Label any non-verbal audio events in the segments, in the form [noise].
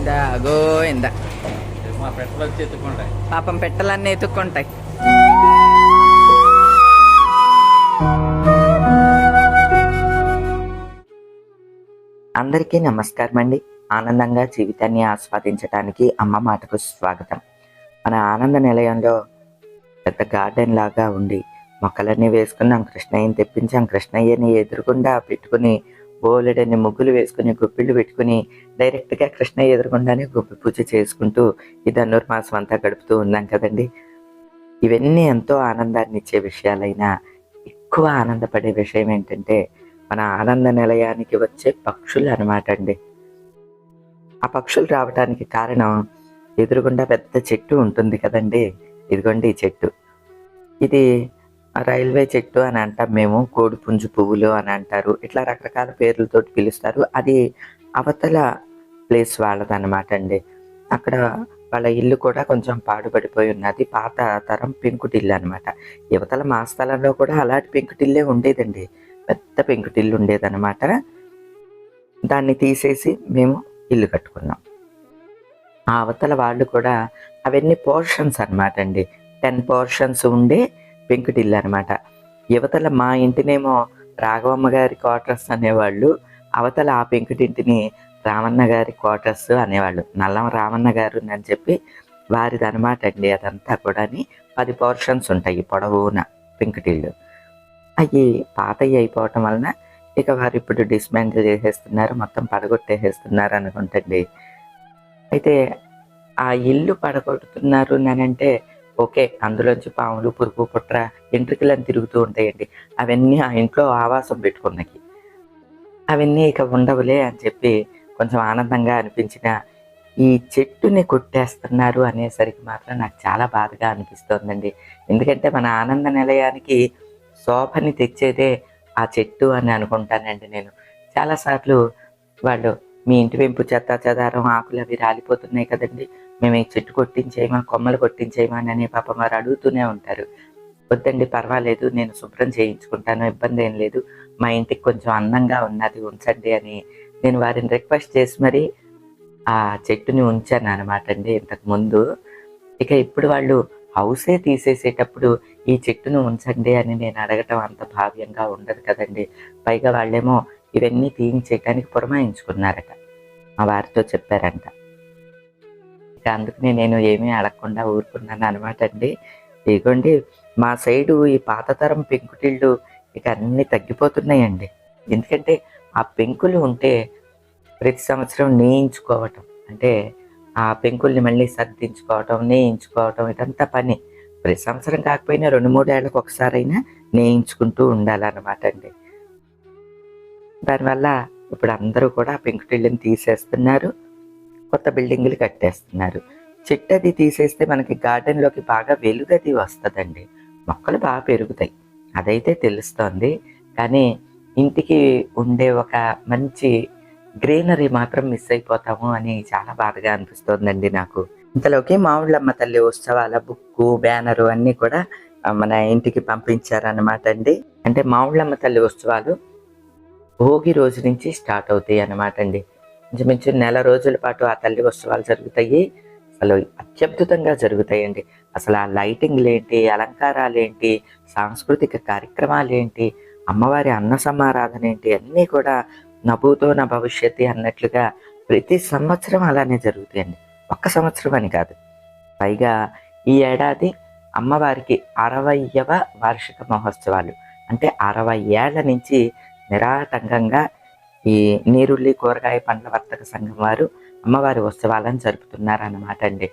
గోవింద గోవింద. పాపం పెట్టలన్నీ ఎత్తుక్కుంటాయి. అందరికీ నమస్కారం అండి. ఆనందంగా జీవితాన్ని ఆస్వాదించడానికి అమ్మ మాటకు స్వాగతం. మన ఆనంద నిలయంలో పెద్ద గార్డెన్ లాగా ఉండి మొక్కలన్నీ వేసుకున్నాం కృష్ణయ్యని తెప్పించాం కృష్ణయ్యని ఎదురుగుండా పెట్టుకుని బోలెడని ముగ్గులు వేసుకుని గుప్పిళ్ళు పెట్టుకుని డైరెక్ట్గా కృష్ణ ఎదురుగుండానే గుప్పి పూజ చేసుకుంటూ ఈ ధనుర్మాసం అంతా గడుపుతూ ఉన్నాం కదండి. ఇవన్నీ ఎంతో ఆనందాన్ని ఇచ్చే విషయాలైనా ఎక్కువ ఆనందపడే విషయం ఏంటంటే మన ఆనంద నిలయానికి వచ్చే పక్షులు అనమాట అండి. ఆ పక్షులు రావడానికి కారణం ఎదురుగుండా పెద్ద చెట్టు ఉంటుంది కదండి. ఇదిగోండి ఈ చెట్టు. ఇది రైల్వే చెట్టు అని అంటాం మేము కోడి పుంజు పువ్వులు అని అంటారు. ఇట్లా రకరకాల పేర్లతో పిలుస్తారు. అది అవతల ప్లేస్ వాళ్ళదన్నమాట అండి. అక్కడ వాళ్ళ ఇల్లు కూడా కొంచెం పాడుపడిపోయి ఉన్నది. పాత తరం పెంకుటిల్లు అనమాట యువతల మా స్థలంలో కూడా అలాంటి పెంకుటిల్లే ఉండేదండి. పెద్ద పెంకుటిల్లు ఉండేదన్నమాట. దాన్ని తీసేసి మేము ఇల్లు కట్టుకున్నాం. ఆ అవతల వాళ్ళు కూడా అవన్నీ పోర్షన్స్ అనమాట అండి. టెన్ పోర్షన్స్ ఉండే పెంకుటిల్లు అనమాట యువతల మా ఇంటినేమో రాఘవమ్మ గారి క్వార్టర్స్ అనేవాళ్ళు అవతల ఆ పెంకుటింటిని రామన్న గారి క్వార్టర్స్ అనేవాళ్ళు. నల్లం రామన్న గారు అని చెప్పి వారిది అనమాట అండి అదంతా కూడా పది పోర్షన్స్ ఉంటాయి పొడవున పెంకుటిల్లు అవి పాతవి అయిపోవటం వలన ఇక వారు ఇప్పుడు డిస్మాంటిల్ చేసేస్తున్నారు మొత్తం పడగొట్టేసేస్తున్నారు అనుకుంటండి. అయితే ఆ ఇల్లు పడగొడుతున్నారు అంటే ఓకే అందులోంచి పాములు పురుగు పుట్ర ఎంట్రుకలు అని తిరుగుతూ ఉంటాయండి. అవన్నీ ఆ ఇంట్లో ఆవాసం పెట్టుకున్నకి అవన్నీ ఇక ఉండవులే అని చెప్పి కొంచెం ఆనందంగా అనిపించిన ఈ చెట్టుని కొట్టేస్తున్నారు అనేసరికి మాత్రం నాకు చాలా బాధగా అనిపిస్తోందండి. ఎందుకంటే మన ఆనంద నిలయానికి శోభని తెచ్చేదే ఆ చెట్టు అని అనుకుంటానండి నేను. చాలాసార్లు వాళ్ళు మీ ఇంటి వెంపు చెత్త చెదారం ఆకులు అవి రాలిపోతున్నాయి కదండి. మేము ఈ చెట్టు కొట్టించేయమా కొమ్మలు కొట్టించేయమా అని పాపం వారు అడుగుతూనే ఉంటారు. వద్దండి పర్వాలేదు నేను శుభ్రం చేయించుకుంటాను ఇబ్బంది ఏం లేదు. మా ఇంటికి కొంచెం అందంగా ఉన్నది ఉంచండి అని నేను వారిని రిక్వెస్ట్ చేసి మరి ఆ చెట్టుని ఉంచాను అనమాట అండి ఇంతకు ముందు. ఇక ఇప్పుడు వాళ్ళు హౌసే తీసేసేటప్పుడు ఈ చెట్టును ఉంచండి అని నేను అడగటం అంత భావ్యంగా ఉండదు కదండి. పైగా వాళ్ళేమో ఇవన్నీ తీయించేయటానికి పురమాయించుకున్నారట. మా వారితో చెప్పారంట. ఇక అందుకనే నేను ఏమీ అడగకుండా ఊరుకున్నాను అనమాట అండి. ఇదిగోండి మా సైడు ఈ పాతతరం పెంకుటిళ్ళు ఇక అన్నీ తగ్గిపోతున్నాయండి. ఎందుకంటే ఆ పెంకులు ఉంటే ప్రతి సంవత్సరం నేయించుకోవటం అంటే ఆ పెంకుల్ని మళ్ళీ సర్దించుకోవటం నేయించుకోవటం ఇదంతా పని. ప్రతి సంవత్సరం కాకపోయినా రెండు మూడేళ్ళకి ఒకసారైనా నేయించుకుంటూ ఉండాలన్నమాట అండి. దానివల్ల ఇప్పుడు అందరూ కూడా పెంకుటిళ్ళని తీసేస్తున్నారు. కొత్త బిల్డింగులు కట్టేస్తున్నారు. చెట్టు అది తీసేస్తే మనకి గార్డెన్లోకి బాగా వెలుగది వస్తుందండి. మొక్కలు బాగా పెరుగుతాయి. అదైతే తెలుస్తోంది. కానీ ఇంటికి ఉండే ఒక మంచి గ్రీనరీ మాత్రం మిస్ అయిపోతాము అని చాలా బాధగా అనిపిస్తోందండి నాకు. ఇంతలోకి మామిళ్ళమ్మ తల్లి ఉత్సవాల బుక్కు బ్యానరు అన్నీ కూడా మన ఇంటికి పంపించారన్నమాట అండి. అంటే మామిళ్ళమ్మ తల్లి ఉత్సవాలు భోగి రోజు నుంచి స్టార్ట్ అవుతాయి అన్నమాట అండి. ఇంచుమించు నెల రోజుల పాటు ఆ తల్లి ఉత్సవాలు జరుగుతాయి. అసలు అత్యద్భుతంగా జరుగుతాయండి అసలు ఆ లైటింగ్లు ఏంటి అలంకారాలు ఏంటి సాంస్కృతిక కార్యక్రమాలు ఏంటి అమ్మవారి అన్న సమారాధన ఏంటి అన్నీ కూడా నభూతో నా భవిష్యత్తు అన్నట్లుగా ప్రతి సంవత్సరం అలానే జరుగుతాయండి ఒక్క సంవత్సరం అని కాదు. పైగా ఈ ఏడాది అమ్మవారికి అరవయవ వార్షిక మహోత్సవాలు. అంటే అరవై ఏళ్ళ నుంచి నిరాటంకంగా ఈ నీరుల్లి కూరగాయ పండ్ల వర్తక సంఘం వారు అమ్మవారి ఉత్సవాలను జరుపుతున్నారన్నమాట అండి.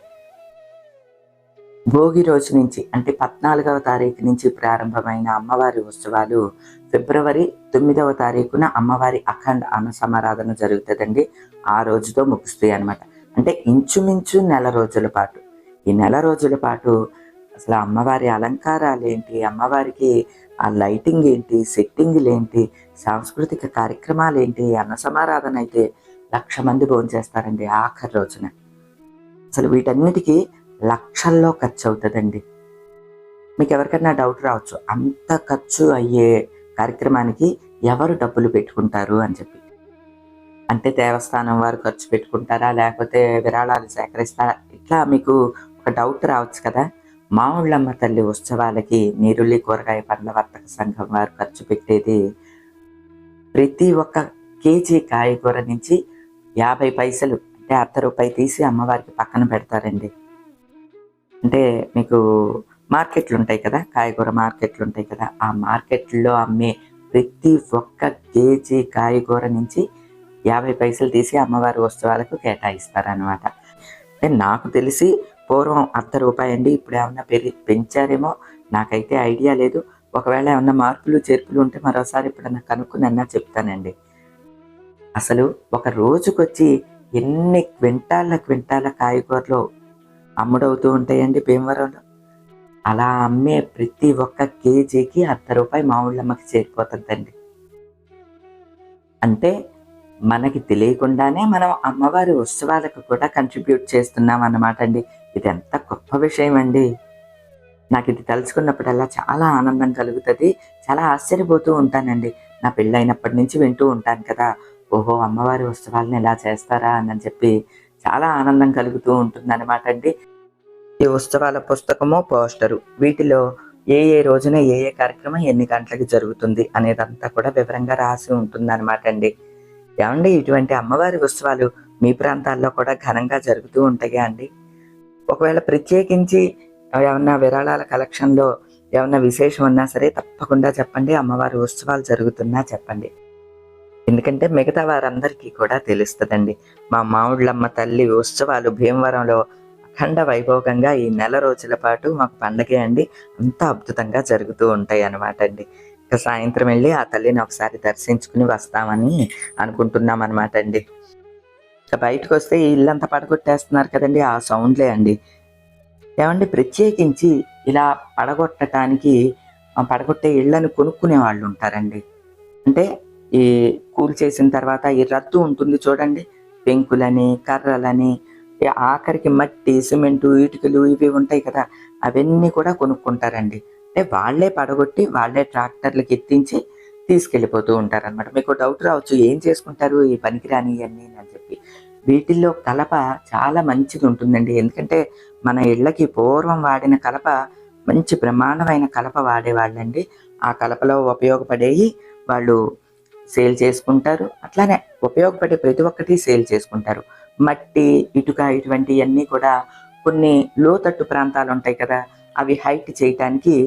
భోగి రోజు నుంచి అంటే పద్నాలుగవ తారీఖు నుంచి ప్రారంభమైన అమ్మవారి ఉత్సవాలు ఫిబ్రవరి తొమ్మిదవ తారీఖున అమ్మవారి అఖండ అన్న సమారాధన జరుగుతుందండి. ఆ రోజుతో ముగుస్తాయి అనమాట అంటే ఇంచుమించు నెల రోజుల పాటు. ఈ నెల రోజుల పాటు అసలు అమ్మవారి అలంకారాలు ఏంటి అమ్మవారికి ఆ లైటింగ్ ఏంటి? సెట్టింగ్లు ఏంటి? సాంస్కృతిక కార్యక్రమాలు ఏంటి అన్న సమారాధన అయితే లక్ష మంది భోంచేస్తారండి ఆఖరి రోజున. అసలు వీటన్నిటికీ లక్షల్లో ఖర్చు అవుతుందండి. మీకు ఎవరికైనా డౌట్ రావచ్చు. అంత ఖర్చు అయ్యే కార్యక్రమానికి ఎవరు డబ్బులు పెట్టుకుంటారు అని చెప్పి. అంటే దేవస్థానం వారు ఖర్చు పెట్టుకుంటారా? లేకపోతే విరాళాలు సేకరిస్తారా? ఇట్లా మీకు ఒక డౌట్ రావచ్చు కదా. మావుళ్ళమ్మ తల్లి ఉత్సవాలకి నీరుల్లి కూరగాయ పండ్ల వర్తక సంఘం వారు ఖర్చు పెట్టేది ప్రతి ఒక్క కేజీ కాయగూర నుంచి యాభై పైసలు అంటే అర్ధ రూపాయి తీసి అమ్మవారికి పక్కన పెడతారండి. అంటే మీకు మార్కెట్లు ఉంటాయి కదా కాయగూర మార్కెట్లు ఉంటాయి కదా ఆ మార్కెట్లో అమ్మే ప్రతి ఒక్క కేజీ కాయగూర నుంచి యాభై పైసలు తీసి అమ్మవారి ఉత్సవాలకు కేటాయిస్తారనమాట అంటే నాకు తెలిసి పూర్వం అర్ధ రూపాయి అండి ఇప్పుడు ఏమన్నా పెరి పెంచారేమో? నాకైతే ఐడియా లేదు. ఒకవేళ ఏమన్నా మార్పులు చేర్పులు ఉంటే మరోసారి ఇప్పుడు కనుక్కుని చెప్తానండి. అసలు ఒక రోజుకొచ్చి ఎన్ని క్వింటాల క్వింటాల కాయగూరలు అమ్ముడవుతూ ఉంటాయండి భీమవరంలో? అలా అమ్మే ప్రతి ఒక్క కేజీకి అర్ధ రూపాయి మామిళ్ళమ్మకి చేరిపోతుందండి. అంటే మనకి తెలియకుండానే మనం అమ్మవారి ఉత్సవాలకు కూడా కంట్రిబ్యూట్ చేస్తున్నాం అన్నమాట అండి. ఇది ఎంత గొప్ప విషయం అండి. నాకు ఇది తలుచుకున్నప్పుడల్లా చాలా ఆనందం కలుగుతుంది. చాలా ఆశ్చర్యపోతూ ఉంటానండి. నా పెళ్ళైనప్పటి నుంచి వింటూ ఉంటాను కదా. ఓహో అమ్మవారి ఉత్సవాలను ఎలా చేస్తారా అని చెప్పి చాలా ఆనందం కలుగుతూ ఉంటుంది అనమాట అండి. ఈ ఉత్సవాల పుస్తకము పోస్టరు వీటిలో ఏ ఏ రోజున ఏ ఏ కార్యక్రమం ఎన్ని గంటలకి జరుగుతుంది అనేదంతా కూడా వివరంగా రాసి ఉంటుంది అనమాట అండి. ఏమండి ఇటువంటి అమ్మవారి ఉత్సవాలు మీ ప్రాంతాల్లో కూడా ఘనంగా జరుగుతూ ఉంటాయా అండి? ఒకవేళ ప్రత్యేకించి ఏమన్నా విరాళాల కలెక్షన్లో ఏమన్నా విశేషం ఉన్నా సరే తప్పకుండా చెప్పండి అమ్మవారి ఉత్సవాలు జరుగుతున్నా చెప్పండి. ఎందుకంటే మిగతా వారందరికీ కూడా తెలుస్తుందండి. మా మామిళ్ళమ్మ తల్లి ఉత్సవాలు భీమవరంలో అఖండ వైభోగంగా ఈ నెల రోజుల పాటు మాకు పండగే అండి. అంత అద్భుతంగా జరుగుతూ ఉంటాయి అన్నమాట అండి. సాయంత్రం వెళ్ళి ఆ తల్లిని ఒకసారి దర్శించుకుని వస్తామని అనుకుంటున్నాం అనమాట అండి. ఇక బయటకు వస్తే ఇల్లంతా పడగొట్టేస్తున్నారు కదండి ఆ సౌండ్లే అండి. ఏమండి ప్రత్యేకించి ఇలా పడగొట్టడానికి పడగొట్టే ఇళ్ళను కొనుక్కునే వాళ్ళు ఉంటారండి. అంటే ఈ కూల్ చేసిన తర్వాత ఈ రద్దు ఉంటుంది చూడండి పెంకులని కర్రలని ఆఖరికి మట్టి సిమెంటు ఇటుకలు ఇవి ఉంటాయి కదా అవన్నీ కూడా కొనుక్కుంటారండి. అంటే వాళ్ళే పడగొట్టి వాళ్ళే ట్రాక్టర్లకు ఎత్తించి తీసుకెళ్ళిపోతూ ఉంటారు అనమాట మీకు డౌట్ రావచ్చు ఏం చేసుకుంటారు ఈ పనికిరాని ఇవన్నీ అని చెప్పి. వీటిల్లో కలప చాలా మంచిది ఉంటుందండి. ఎందుకంటే మన ఇళ్ళకి పూర్వం వాడిన కలప మంచి బ్రహ్మాండమైన కలప వాడేవాళ్ళండి. ఆ కలపలో ఉపయోగపడేవి వాళ్ళు సేల్ చేసుకుంటారు. అట్లానే ఉపయోగపడే ప్రతి ఒక్కటి సేల్ చేసుకుంటారు. మట్టి ఇటుక ఇటువంటివన్నీ కూడా కొన్ని లోతట్టు ప్రాంతాలు ఉంటాయి కదా అవి హైట్ చేయటానికి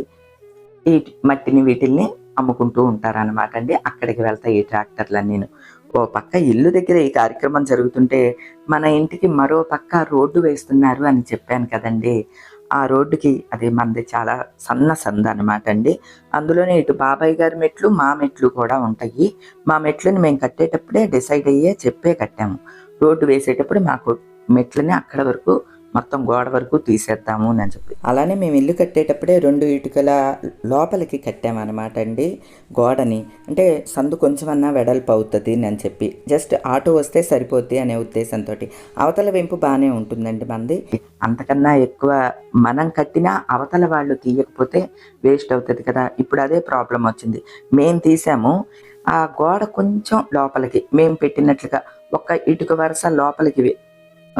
ఈ మట్టిని వీటిల్ని అమ్ముకుంటూ ఉంటారు అనమాట అండి. అక్కడికి వెళ్తాయి ఈ ట్రాక్టర్లన్నీ. ఓ పక్క ఇల్లు దగ్గర ఈ కార్యక్రమం జరుగుతుంటే మన ఇంటికి మరో పక్క రోడ్డు వేస్తున్నారు అని చెప్పాను కదండి. ఆ రోడ్డుకి అది మనది చాలా సన్న సంద అనమాట అండి. అందులోనే ఇటు బాబాయ్ గారి మెట్లు మా మెట్లు కూడా ఉంటాయి. మా మెట్లని మేము కట్టేటప్పుడే డిసైడ్ అయ్యే చెప్పే కట్టాము. రోడ్డు వేసేటప్పుడు మాకు మెట్లని అక్కడ వరకు మొత్తం గోడ వరకు తీసేద్దాము అని చెప్పి. అలానే మేము ఇల్లు కట్టేటప్పుడే రెండు ఇటుకల లోపలికి కట్టామన్నమాట అండి గోడని. అంటే సందు కొంచెమన్నా వెడల్పు అవుతుంది అని చెప్పి. జస్ట్ ఆటో వస్తే సరిపోద్ది అనే ఉద్దేశంతో అవతల వెంపు బాగానే ఉంటుందండి మంది. అంతకన్నా ఎక్కువ మనం కట్టినా అవతల వాళ్ళు తీయకపోతే వేస్ట్ అవుతుంది కదా. ఇప్పుడు అదే ప్రాబ్లం వచ్చింది. మేము తీసాము. ఆ గోడ కొంచెం లోపలికి. మేము పెట్టినట్లుగా ఒక్క ఇటుక వరుస లోపలికి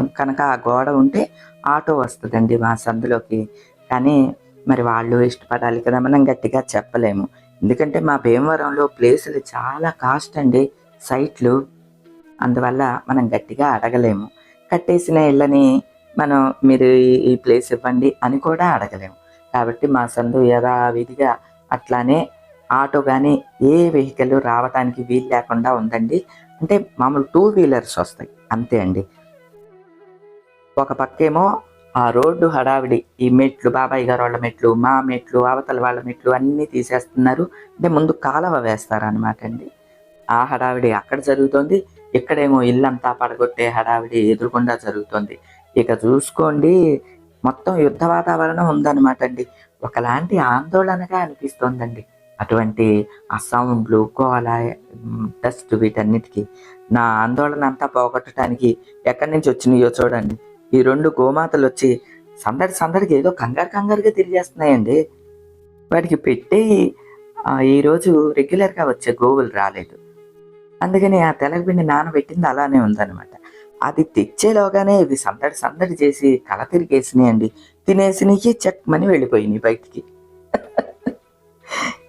కనుక ఆ గోడ ఉంటే ఆటో వస్తుందండి మా సందులోకి కానీ మరి వాళ్ళు ఇష్టపడాలి కదా మనం గట్టిగా చెప్పలేము. ఎందుకంటే మా భీమవరంలో ప్లేసులు చాలా కాస్ట్ అండి సైట్లు. అందువల్ల మనం గట్టిగా అడగలేము. కట్టేసిన ఇళ్ళని మనం మీరు ఈ- ప్లేస్ ఇవ్వండి అని కూడా అడగలేము. కాబట్టి మా సందు యథావిధిగా అట్లానే ఆటో కానీ ఏ వెహికల్ రావడానికి వీలు లేకుండా ఉందండి. అంటే మామూలు టూ వీలర్స్ వస్తాయి. అంతే అండి. ఒక పక్కేమో ఆ రోడ్డు హడావిడి. ఈ మెట్లు బాబాయ్ గారు వాళ్ళ మెట్లు మా మెట్లు అవతల వాళ్ళ మెట్లు అన్నీ తీసేస్తున్నారు. అంటే ముందు కాలవ వేస్తారనమాట అండి. ఆ హడావిడి అక్కడ జరుగుతోంది. ఇక్కడేమో ఇల్లంతా పడగొట్టే హడావిడి ఎదురుకుండా జరుగుతోంది. ఇక చూసుకోండి మొత్తం యుద్ధ వాతావరణం ఉందన్నమాట అండి. ఒకలాంటి ఆందోళనగా అనిపిస్తోందండి. అటువంటి ఆ సౌండ్లు గోల డస్ట్ వీటన్నిటికీ. నా ఆందోళన అంతా పోగొట్టడానికి ఎక్కడి నుంచి వచ్చినాయో చూడండి. ఈ రెండు గోమాతలు వచ్చి సందడి సందడికి ఏదో కంగారు కంగారుగా తిరిగేస్తున్నాయండి. వాటికి పెట్టి ఈరోజు రెగ్యులర్గా వచ్చే గోవులు రాలేదు. అందుకని ఆ తెలగపిండి నానబెట్టింది అలానే ఉందన్నమాట. అది తెచ్చేలోగానే ఇవి సందడి సందడి చేసి కళ తిరిగేసినాయండి. తినేసినవి చెక్మని వెళ్ళిపోయినాయి బయటికి. [laughs]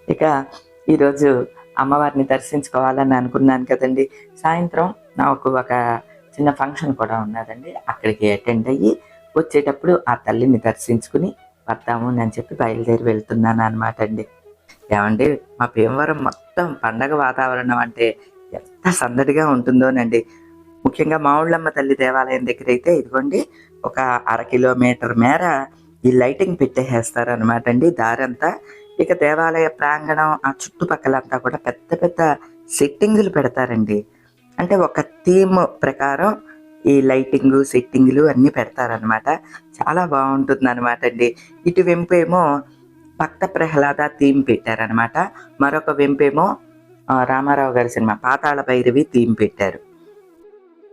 ఇక ఈరోజు అమ్మవారిని దర్శించుకోవాలని అనుకున్నాను కదండి. సాయంత్రం నాకు ఒక చిన్న ఫంక్షన్ కూడా ఉన్నదండి. అక్కడికి అటెండ్ అయ్యి వచ్చేటప్పుడు ఆ తల్లిని దర్శించుకుని వద్దాము అని చెప్పి బయలుదేరి వెళ్తున్నాను అనమాట అండి. ఏమండి మా భీమవరం మొత్తం పండగ వాతావరణం అంటే ఎంత సందడిగా ఉంటుందోనండి. ముఖ్యంగా మావుళ్ళమ్మ తల్లి దేవాలయం దగ్గర అయితే ఇదిగోండి ఒక అర కిలోమీటర్ మేర ఈ లైటింగ్ పెట్టేసేస్తారనమాట అండి దారంతా. ఇక దేవాలయ ప్రాంగణం ఆ చుట్టుపక్కలంతా కూడా పెద్ద పెద్ద సెట్టింగులు పెడతారండి. అంటే ఒక థీమ్ ప్రకారం ఈ లైటింగ్ సెట్టింగ్లు అన్నీ పెడతారనమాట చాలా బాగుంటుంది అనమాట అండి. ఇటు వెంపేమో భక్త ప్రహ్లాద థీమ్ పెట్టారనమాట మరొక వెంపేమో రామారావు గారి సినిమా పాతాళ భైరవి థీమ్ పెట్టారు.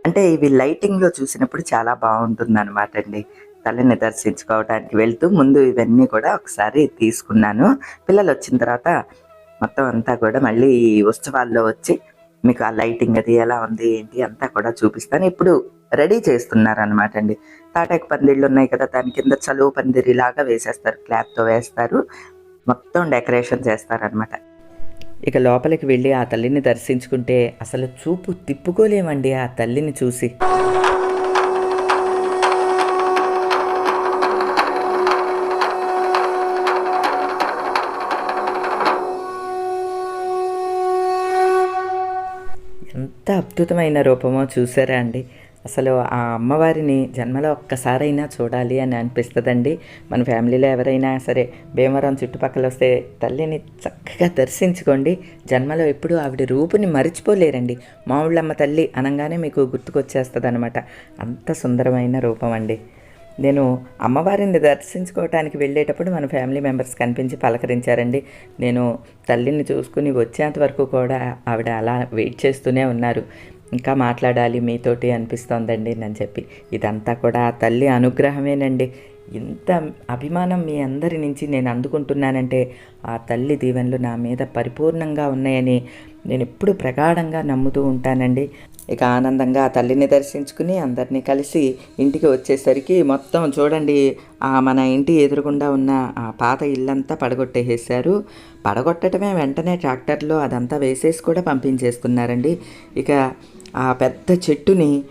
అంటే ఇవి లైటింగ్లో చూసినప్పుడు చాలా బాగుంటుంది అనమాట అండి. తల్లిని దర్శించుకోవడానికి వెళ్తూ ముందు ఇవన్నీ కూడా ఒకసారి తీసుకున్నాను. పిల్లలు వచ్చిన తర్వాత మొత్తం అంతా కూడా మళ్ళీ ఈ ఉత్సవాల్లో వచ్చి మీకు ఆ లైటింగ్ అది ఎలా ఉంది ఏంటి అంతా కూడా చూపిస్తాను. ఇప్పుడు రెడీ చేస్తున్నారు అనమాట అండి. తాటాకు పందిళ్ళు ఉన్నాయి కదా దాని కింద చలువు పందిరిలాగా వేసేస్తారు క్లాత్తో వేస్తారు. మొత్తం డెకరేషన్ చేస్తారనమాట ఇక లోపలికి వెళ్ళి ఆ తల్లిని దర్శించుకుంటే అసలు చూపు తిప్పుకోలేమండి ఆ తల్లిని చూసి. విస్తృతమైన అద్భుతమైన రూపమో చూసారా అండి? అసలు ఆ అమ్మవారిని జన్మలో ఒక్కసారైనా చూడాలి అని అనిపిస్తుందండి. మన ఫ్యామిలీలో ఎవరైనా సరే భీమవరం చుట్టుపక్కల వస్తే తల్లిని చక్కగా దర్శించుకోండి. జన్మలో ఎప్పుడు ఆవిడ రూపుని మరిచిపోలేరండి. మావుళ్ళమ్మ తల్లి అనగానే మీకు గుర్తుకొచ్చేస్తుంది అనమాట అంత సుందరమైన రూపం అండి నేను అమ్మవారిని దర్శించుకోవటానికి వెళ్ళేటప్పుడు మన ఫ్యామిలీ మెంబర్స్ కనిపించి పలకరించారండి. నేను తల్లిని చూసుకుని వచ్చేంత వరకు కూడా ఆవిడ అలా వెయిట్ చేస్తూనే ఉన్నారు. ఇంకా మాట్లాడాలి మీతోటి అనిపిస్తోందండి అని చెప్పి. ఇదంతా కూడా ఆ తల్లి అనుగ్రహమేనండి. ఇంత అభిమానం మీ అందరి నుంచి నేను అందుకుంటున్నానంటే ఆ తల్లి దీవెనలు నా మీద పరిపూర్ణంగా ఉన్నాయని నేను ఎప్పుడు ప్రగాఢంగా నమ్ముతూ ఉంటానండి. ఇక ఆనందంగా ఆ తల్లిని దర్శించుకుని అందరినీ కలిసి ఇంటికి వచ్చేసరికి మొత్తం చూడండి ఆ మన ఇంటి ఎదురుగుండా ఉన్న ఆ పాత ఇల్లంతా పడగొట్టేసేసారు పడగొట్టడమే వెంటనే ట్రాక్టర్లో అదంతా వేసేసి కూడా పంపించేసుకున్నారండి ఇక ఆ పెద్ద చెట్టుని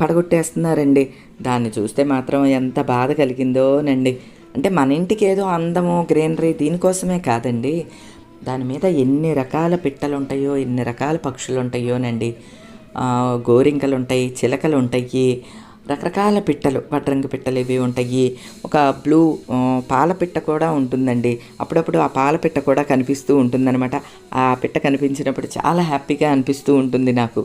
పడగొట్టేస్తున్నారండి. దాన్ని చూస్తే మాత్రం ఎంత బాధ కలిగిందోనండి. అంటే మన ఇంటికి ఏదో అందము గ్రీనరీ దీనికోసమే కాదండి. దాని మీద ఎన్ని రకాల పిట్టలు ఉంటాయో ఎన్ని రకాల పక్షులు ఉంటాయోనండి గోరింకలు ఉంటాయి చిలకలు ఉంటాయి రకరకాల పిట్టలు వడ్రంగి పిట్టలు ఇవి ఉంటాయి. ఒక బ్లూ పాల పిట్ట కూడా ఉంటుందండి. అప్పుడప్పుడు ఆ పాల పిట్ట కూడా కనిపిస్తూ ఉంటుందన్నమాట. ఆ పిట్ట కనిపించినప్పుడు చాలా హ్యాపీగా అనిపిస్తూ ఉంటుంది నాకు.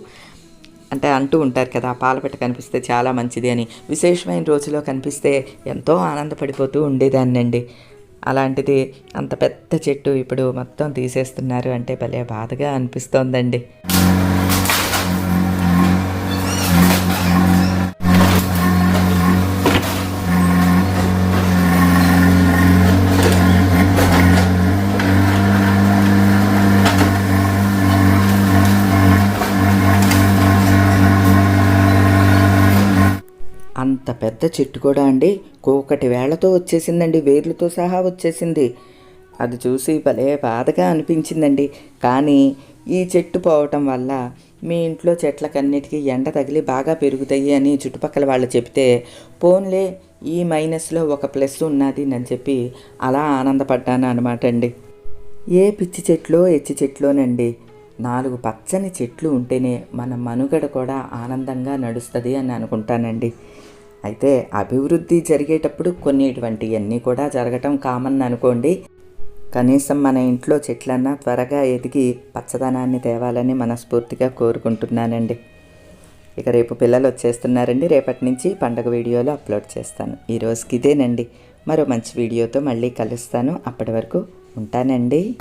అంటే అంటూ ఉంటారు కదా ఆ పాలపిట్ట కనిపిస్తే చాలా మంచిది అని. విశేషమైన రోజులో కనిపిస్తే ఎంతో ఆనందపడిపోతూ ఉండేదాన్నండి. అలాంటిది అంత పెద్ద చెట్టు ఇప్పుడు మొత్తం తీసేస్తున్నారు అంటే భలే బాధగా అనిపిస్తోందండి. పెద్ద చెట్టు కూడా అండి. కోకటి వేళతో వచ్చేసిందండి వేర్లతో సహా వచ్చేసింది. అది చూసి భలే బాధగా అనిపించిందండి. కానీ ఈ చెట్టు పోవటం వల్ల మీ ఇంట్లో చెట్లకన్నిటికీ ఎండ తగిలి బాగా పెరుగుతాయి అని చుట్టుపక్కల వాళ్ళు చెప్తే పోన్లే ఈ మైనస్లో ఒక ప్లస్ ఉన్నది అని చెప్పి అలా ఆనందపడ్డాను అనమాట అండి. ఏ పిచ్చి చెట్లో ఎచ్చి చెట్లోనండి. నాలుగు పచ్చని చెట్లు ఉంటేనే మన మనుగడ కూడా ఆనందంగా నడుస్తుంది అని అనుకుంటానండి. అయితే అభివృద్ధి జరిగేటప్పుడు కొన్ని ఇటువంటివన్నీ కూడా జరగటం కామన్ అనుకోండి. కనీసం మన ఇంట్లో చెట్లన్నా త్వరగా ఎదిగి పచ్చదనాన్ని తేవాలని మనస్ఫూర్తిగా కోరుకుంటున్నానండి. ఇక రేపు పిల్లలు వచ్చేస్తున్నారండి. రేపటి నుంచి పండగ వీడియోలు అప్లోడ్ చేస్తాను. ఈ రోజుకి ఇదేనండి. మరో మంచి వీడియోతో మళ్ళీ కలుస్తాను. అప్పటి వరకు ఉంటానండి.